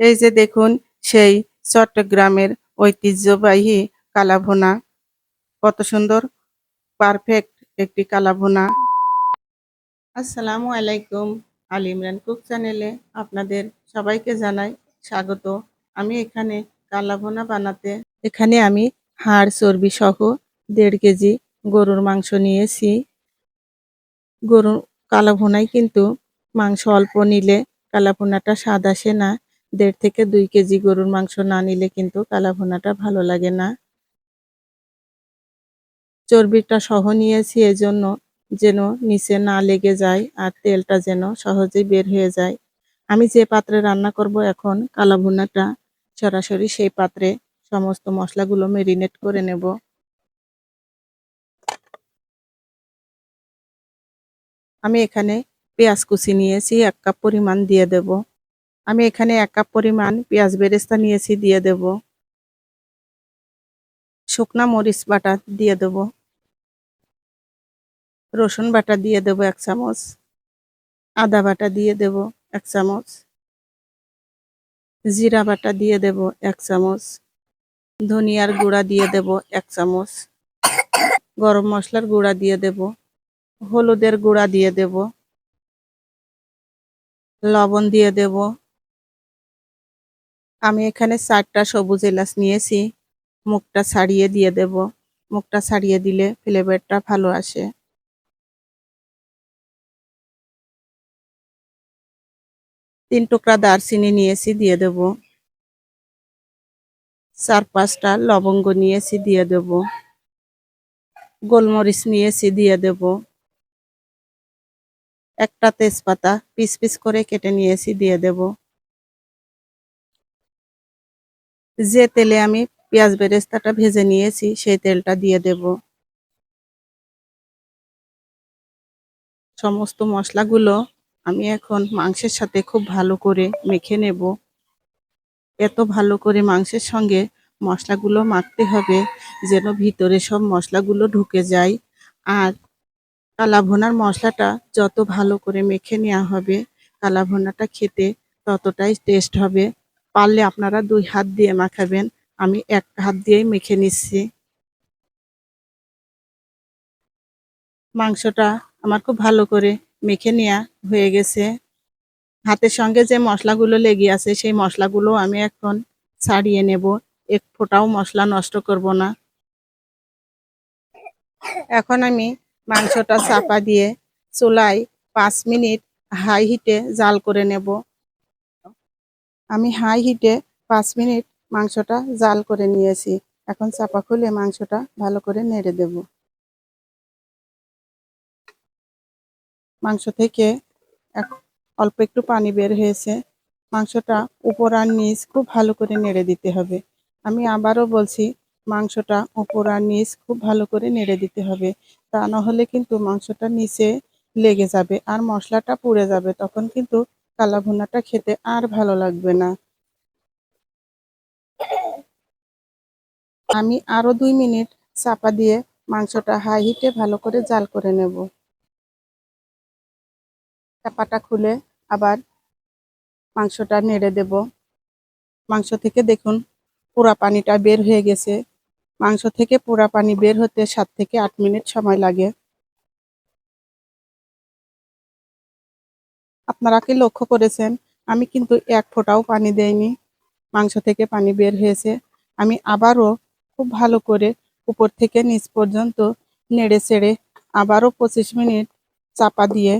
এই যে দেখুন, সেই চট্টগ্রামের ঐতিহ্যবাহী কালাভোনা। কত সুন্দর পারফেক্ট একটি কালাভোনা। আসসালামু আলাইকুম, আলী ইমরান কুক চ্যানেলে আপনাদের সবাইকে জানাই স্বাগত। আমি এখানে কালাভোনা বানাতে, এখানে আমি হাড় চর্বি সহ দেড় কেজি গরুর মাংস নিয়েছি। গরুর কালাভোনায় কিন্তু মাংস অল্প নিলে কালাভোনাটা স্বাদ আসে না। দেড় থেকে দুই কেজি গরুর মাংস না নিলে কিন্তু কালাভুনাটা ভালো লাগে না। চর্বিটা সহ নিয়েছি এজন্য যেন নিচে না লেগে যায় আর তেলটা যেন সহজেই বের হয়ে যায়। আমি যে পাত্রে রান্না করব এখন কালাভুনাটা সরাসরি সেই পাত্রে সমস্ত মশলাগুলো মেরিনেট করে নেব। আমি এখানে পেঁয়াজ কুচি নিয়েছি, এক কাপ পরিমাণ দিয়ে দেব। আমি এখানে এক কাপ পরিমাণ পেঁয়াজ বেরেস্তা নিয়েছি, দিয়ে দেব। শুকনা মরিচ বাটা দিয়ে দেব। রসুন বাটা দিয়ে দেব এক চামচ। আদা বাটা দিয়ে দেব এক চামচ। জিরা বাটা দিয়ে দেব এক চামচ। ধনিয়ার গুঁড়া দিয়ে দেব এক চামচ। গরম মশলার গুঁড়া দিয়ে দেব। হলুদের গুঁড়া দিয়ে দেব। লবণ দিয়ে দেব। আমি এখানে চারটা সবুজ এলাচ নিয়েছি। মুখটা ছাড়িয়ে দিয়ে দেব। মুখটা ছাড়িয়ে দিলে ফ্লেভারটা ভালো আসে। তিন টুকরা দারচিনি নিয়েছি, দিয়ে দেব। চার পাঁচটা লবঙ্গ নিয়েছি, দিয়ে দেব। গোলমরিচ নিয়েছি, দিয়ে দেব। একটা তেজপাতা পিস পিস করে কেটে নিয়েছি, দিয়ে দেব। যে তেলে আমি পেঁয়াজ বেরেস্তাটা ভেজে নিয়েছি, সেই তেলটা দিয়ে দেব। সমস্ত মশলাগুলো আমি এখন মাংসের সাথে খুব ভালো করে মেখে নেব। এত ভালো করে মাংসের সঙ্গে মশলাগুলো মাখতে হবে, যেন ভিতরে সব মশলাগুলো ঢুকে যায়। আর কালাভোনার মশলাটা যত ভালো করে মেখে নেওয়া হবে, কালাভোনাটা খেতে ততটাই টেস্ট হবে। পারলে আপনারা দুই হাত দিয়ে মাখাবেন। আমি এক হাত দিয়েই মেখে নিচ্ছি। মাংসটা আমার খুব ভালো করে মেখে নেওয়া হয়ে গেছে। হাতের সঙ্গে যে মশলাগুলো লেগে আছে, সেই মশলাগুলো আমি এখন ছাড়িয়ে নেব। এক ফোঁটাও মশলা নষ্ট করব না। এখন আমি মাংসটা চাপা দিয়ে চুলায় পাঁচ মিনিট হাই হিটে জাল করে নেব। আমি হাই হিটে পাঁচ মিনিট মাংসটা জাল করে নিয়েছি। এখন চাপা খুলে মাংসটা ভালো করে নেড়ে দেব। মাংস থেকে অল্প একটু পানি বের হয়েছে। মাংসটা উপর আর নিচ খুব ভালো করে নেড়ে দিতে হবে। আমি আবারও বলছি, মাংসটা উপর আর নিচ খুব ভালো করে নেড়ে দিতে হবে। তা না হলে কিন্তু মাংসটা নিচে লেগে যাবে আর মশলাটা পুড়ে যাবে। তখন কিন্তু কালা ভুনাটা খেতে আর ভালো লাগবে না। আমি আরও দুই মিনিট চাপা দিয়ে মাংসটা হাই হিটে ভালো করে জাল করে নেব। চাপাটা খুলে আবার মাংসটা নেড়ে দেব। মাংস থেকে দেখুন পুরা পানিটা বের হয়ে গেছে। মাংস থেকে পুরা পানি বের হতে সাত থেকে আট মিনিট সময় লাগে। আপনারা কি লক্ষ্য করেছেন, আমি কিন্তু এক ফোঁটাও পানি দেইনি। মাংস থেকে পানি বের হয়েছে। আমি আবারও খুব ভালো করে উপর থেকে নিচ পর্যন্ত নেড়ে চেড়ে আবারও পঁচিশ মিনিট চাপা দিয়ে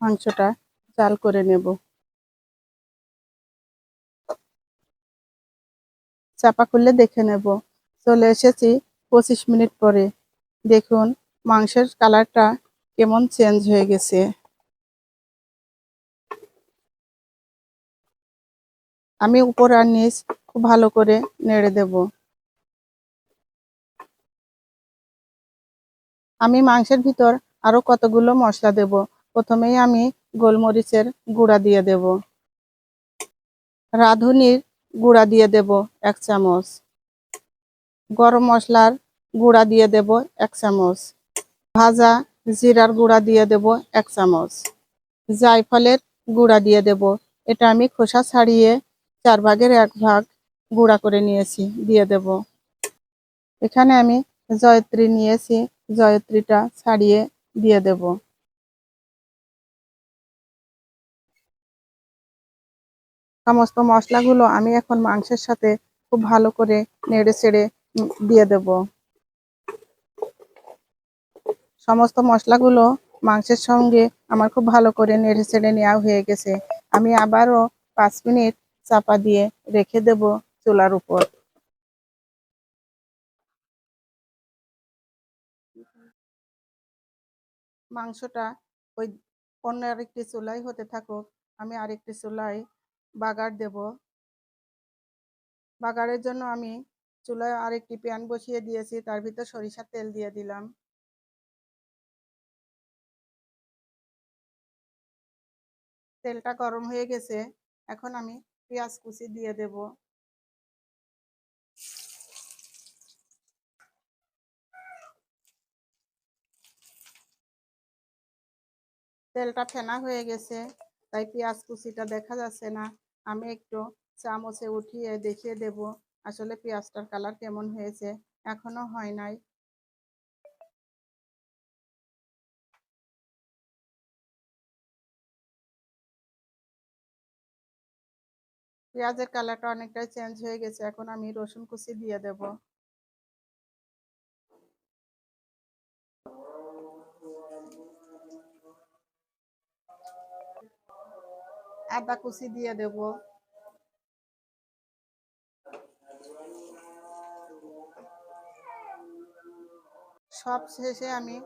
মাংসটা জাল করে নেব। চাপা খুললে দেখে নেব। চলে এসেছি পঁচিশ মিনিট পরে। দেখুন, মাংসের কালারটা কেমন চেঞ্জ হয়ে গেছে। আমি উপর আর নিচ খুব ভালো করে নেড়ে দেব। আমি মাংসের ভিতর আরও কতগুলো মশলা দেব? প্রথমেই আমি গোলমরিচের গুঁড়া দিয়ে দেব। রাঁধুনির গুঁড়া দিয়ে দেব এক চামচ। গরম মশলার গুঁড়া দিয়ে দেব এক চামচ। ভাজা জিরার গুঁড়া দিয়ে দেব এক চামচ। জায়ফলের গুঁড়া দিয়ে দেব। এটা আমি খোসা ছাড়িয়ে চার ভাগের এক ভাগ গুঁড়া করে নিয়েছি, দিয়ে দেব। এখানে আমি জয়ত্রী নিয়েছি, জয়ত্রীটা ছাড়িয়ে দিয়ে দেব। সমস্ত মশলাগুলো আমি এখন মাংসের সাথে খুব ভালো করে নেড়ে চেড়ে দিয়ে দেব। সমস্ত মশলাগুলো মাংসের সঙ্গে আমার খুব ভালো করে নেড়ে ছেড়ে নেওয়া হয়ে গেছে। আমি আবারও পাঁচ মিনিট চাপা দিয়ে রেখে দেব চুলার উপর। মাংসটা ওই অন্য আরেকটি চুলাই হতে থাকুক, আমি আরেকটি চুলাই বাগার দেব। বাগারের জন্য আমি চুলায় আরেকটি প্যান বসিয়ে দিয়েছি, তার ভিতর সরিষার তেল দিয়ে দিলাম। তেলটা গরম হয়ে গেছে, এখন আমি পেঁয়াজ কুচি দিয়ে দেব। তেলটা ফেনা হয়ে গেছে, তাই পেঁয়াজ কুচিটা দেখা যাচ্ছে না। আমি একটু চামচে উঠিয়ে দেখিয়ে দেব, আসলে পেঁয়াজটার কালার কেমন হয়েছে। এখনও হয় নাই। পেঁয়াজের কালারটা অনেকটাই চেঞ্জ হয়ে গেছে, এখন আমি রসুন কুচি দিয়ে দেব। আদা কুচি দিয়ে দেব। সব শেষে আমি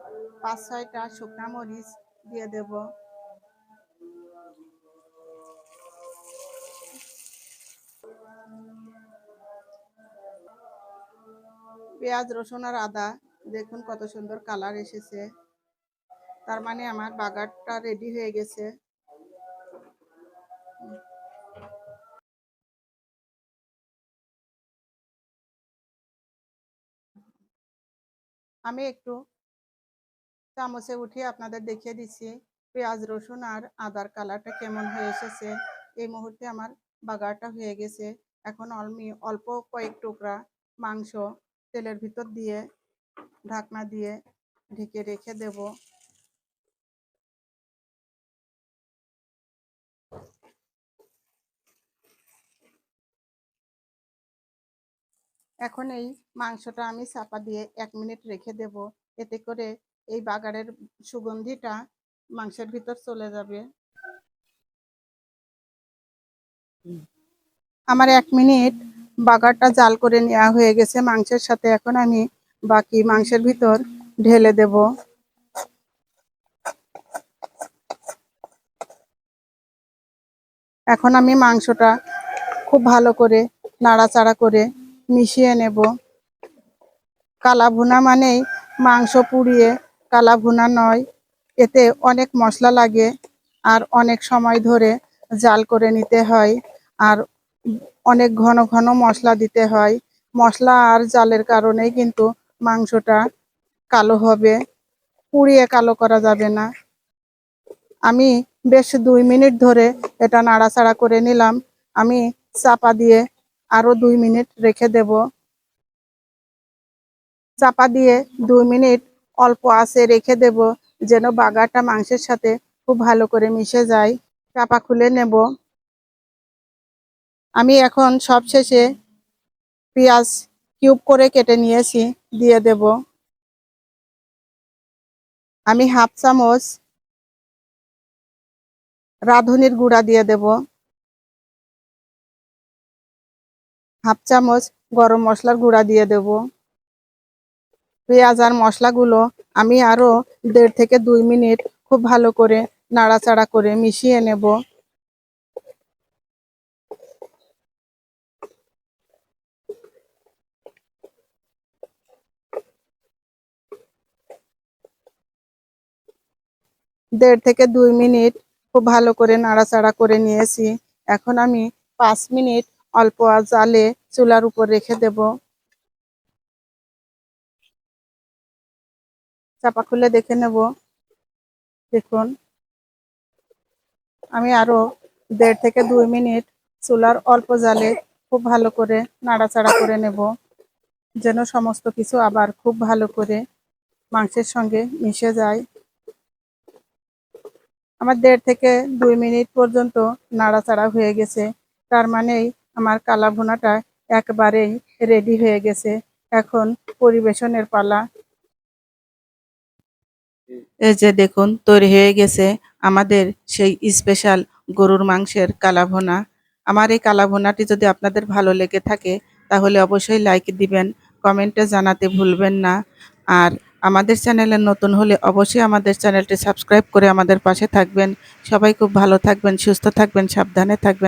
পাঁচ ছয়টা শুকনা মরিচ দিয়ে দেব। পেঁয়াজ, রসুন আর আদা। দেখুন কত সুন্দর কালার এসেছে। তার মানে আমার বাগারটা রেডি হয়ে গেছে। আমি একটু চামচে উঠিয়ে আপনাদের দেখিয়ে দিচ্ছি, পেঁয়াজ, রসুন আর আদার কালারটা কেমন হয়ে এসেছে। এই মুহূর্তে আমার বাগারটা হয়ে গেছে। এখন আমি অল্প কয়েক টুকরা মাংস তেলের ভিতর দিয়ে ঢাকনা দিয়ে ঢেকে রেখে দেব। এখন এই মাংসটা আমি চাপা দিয়ে এক মিনিট রেখে দেব। এতে করে এই বাগারের সুগন্ধিটা মাংসের ভিতর চলে যাবে। আমার এক মিনিট বাগারটা জাল করে নেওয়া হয়ে গেছে। মাংসের সাথে এখন আমি বাকি মাংসের ভিতর ঢেলে দেব। এখন আমি মাংসটা খুব ভালো করে নাড়াচাড়া করে মিশিয়ে নেব। কালা ভুনা মানেই মাংস পুড়িয়ে, কালা ভুনা নয়, এতে অনেক মশলা লাগে আর অনেক সময় ধরে জাল করে নিতে হয়। আর অনেক ঘন ঘন মশলা দিতে হয়। মশলা আর জালের কারণেই কিন্তু মাংসটা কালো হবে, পুড়িয়ে কালো করা যাবে না। আমি বেশ দুই মিনিট ধরে এটা নাড়াচাড়া করে নিলাম। আমি চাপা দিয়ে আরও দুই মিনিট রেখে দেব। চাপা দিয়ে দুই মিনিট অল্প আঁচে রেখে দেব, যেন বাগারটা মাংসের সাথে খুব ভালো করে মিশে যায়। চাপা খুলে নেব। আমি এখন সবশেষে পেঁয়াজ কিউব করে কেটে নিয়েছি, দিয়ে দেব। আমি হাফ চামচ রাঁধুনির গুঁড়া দিয়ে দেব। হাফ চামচ গরম মশলার গুঁড়া দিয়ে দেব। পেঁয়াজ আর মশলাগুলো আমি আরও দেড় থেকে দুই মিনিট খুব ভালো করে নাড়াচাড়া করে মিশিয়ে নেব। দেড় থেকে দুই মিনিট খুব ভালো করে নাড়াচাড়া করে নিয়েছি। এখন আমি পাঁচ মিনিট অল্প জালে চুলার উপর রেখে দেব। চাপা খুলে দেখে নেব। দেখুন। আমি আরও দেড় থেকে দুই মিনিট চুলার অল্প জালে খুব ভালো করে নাড়াচাড়া করে নেব। যেন সমস্ত কিছু আবার খুব ভালো করে মাংসের সঙ্গে মিশে যায়। আমার দেড় থেকে দুই মিনিট পর্যন্ত নাড়াচাড়া হয়ে গেছে। তার মানেই আমার কালা ভুনাটা একবারেই রেডি হয়ে গেছে। এখন পরিবেশনের পালা। এই যে দেখুন, তৈরি হয়ে গেছে আমাদের সেই স্পেশাল গরুর মাংসের কালাভুনা আমার এই কালাভুনাটি যদি আপনাদের ভালো লেগে থাকে, তাহলে অবশ্যই লাইক দিবেন কমেন্টে জানাতে ভুলবেন না। আর আমাদের চ্যানেলে নতুন হলে অবশ্যই আমাদের চ্যানেলটি সাবস্ক্রাইব করে আমাদের পাশে থাকবেন। সবাই খুব ভালো থাকবেন, সুস্থ থাকবেন, সাবধানে থাকবেন।